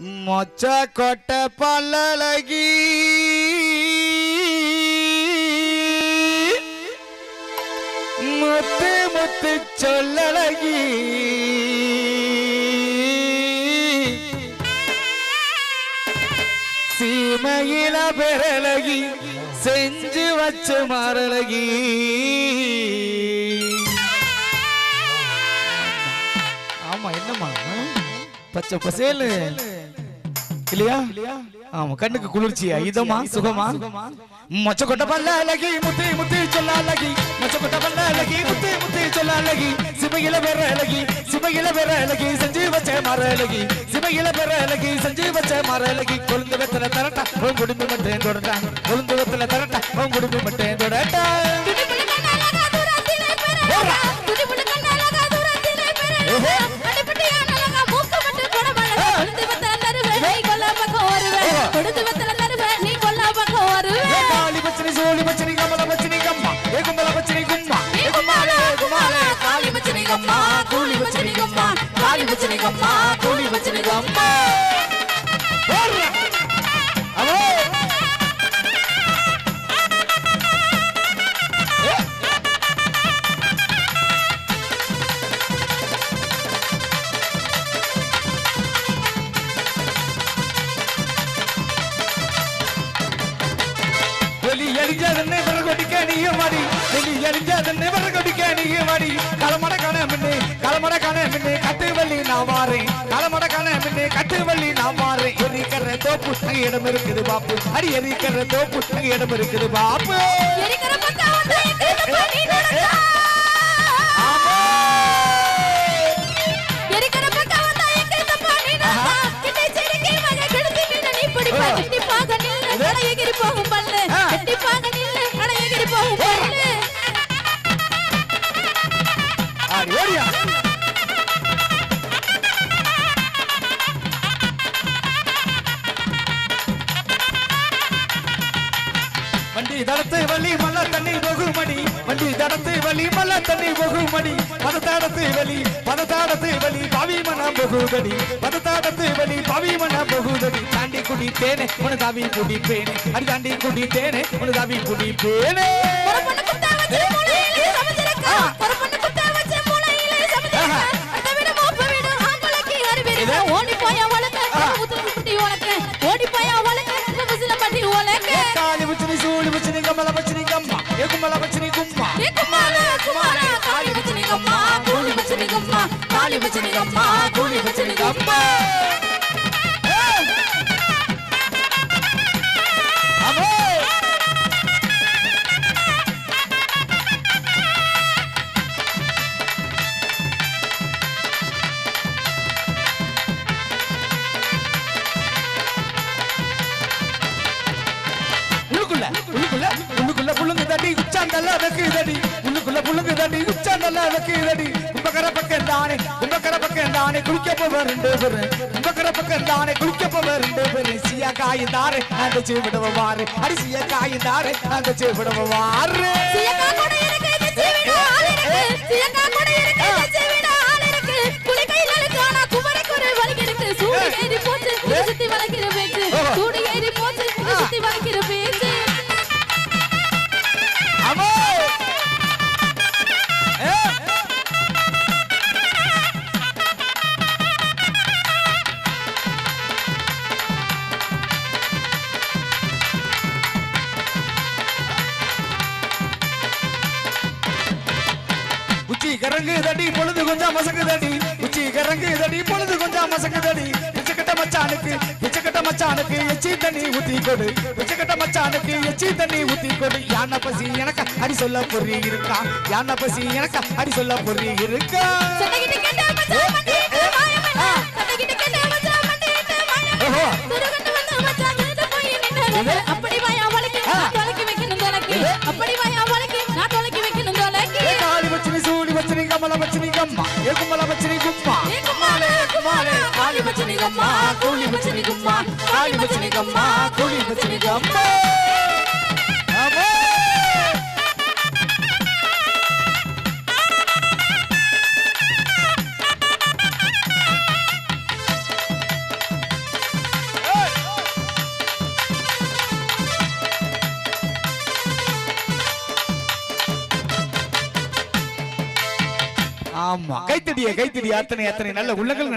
மொச்ச கொட்ட பல்லழகி. முத்து முத்து சொல்லழகி. சீமையில பெறலகி செஞ்சு வச்சு மாறலகி ஆமா என்னம்மா? பச்சை பசேலு இல்லையா? ஆமா கண்ணுக்கு குளிர்ச்சியா? இதமா? சுகமா? மொச்ச கொட்ட பல்ல அழகி முத்தி முத்தி சொல்ல அழகி. மொச்ச கொட்ட பல்ல அழகி முத்தி முத்தி சொல்ல அழகி. சிமையில பெற அழகி சிமையில பெற அழகி செஞ்சு வச்ச மர அழகி. சிமையில பெற அழகி செஞ்சு வச்ச மர அழகி. கொழுந்து வெத்தல தரட்டா உன் குடும்பம் மட்டும் தொடர்ந்தான். கொழுந்து வெத்தல தரட்டா உன் குடும்பம் மட்டும் காளி கூலி பச்சனி கம்மா காளி பச்சனி கம்மா கூலி பச்சனி கம்மா போடுறா. அவோ. ஏ. நீயும் மாடி வெளி வர நான் மாறேன் களமட கண மின்னு கட்டு வள்ளி நான் மாறேன் எரிக்கிற தோப்பு இடம் இருக்குது பாப்பு. அடி எரிக்கிற தோப்பு இடம் இருக்குது பாப்பு. போகும். வண்டி தடத்து வலி மல்ல தண்ணி போகுமடி. வண்டி தடத்து வலி மல்ல தண்ணி போகுமடி. பதத்தாடத்து வலி பதத்தாடத்து வலி பவிமன மனம் பதத்தாடத்து வலி பவிமன மனம் போகுதடி. தாண்டி குடித்தேனே உனதாவி குடிப்பேனே. அடி தாண்டி குடித்தேனே உனதாவி குடிப்பேனே. வச்சு கம்மா, காளி வச்சு கூலி வச்சு கம்மா. உள்ளுக்குள்ள உள்ளுக்குள்ள புள்ளுங்க தடி உச்சாந்தல்ல வெக்கு தடி உள்ளுக்குள்ள புள்ளுங்க தடி உச்சாந்தல்ல வெக்கு தடி கும்பகர தானே. கும்பகர பக்கம் தானே குளிக்க போவ ரெண்டு பேரு கும்பகர பக்கம் தானே குளிக்க போவ ரெண்டு பேரு சியா காய் தாரே அந்த விடவ வாரு அடி சியா காய் தாரே அந்த வாரு கூட இருக்கு, கூட கரங்கு தடி பொழுது கொஞ்சம் மசக்கு தடி உச்சி கரங்கு தடி பொழுது கொஞ்சம் மசக்கு தடி பிச்சைக்கட்ட மச்சானுக்கு பிச்சைக்கட்ட மச்சானுக்கு எச்சி தண்ணி ஊத்தி கொடு. பிச்சைக்கட்ட மச்சானுக்கு எச்சி தண்ணி ஊத்தி கொடு. யானை பசி எனக்கு அடி சொல்ல பொறி இருக்கா? யானை பசி எனக்கு அடி சொல்ல பொறி இருக்கா? பச்சனி கம்மா. ஏ கும்மல பச்சனி கும்மா ஏ குமாரே, குமாரே, காளி பச்சனி கம்மா, கூலி பச்சனி கம்மா, காளி பச்சனி கம்மா, ஆமா. கைத்தடிய கைத்தடி அத்தனை அத்தனை நல்ல உள்ளங்கள்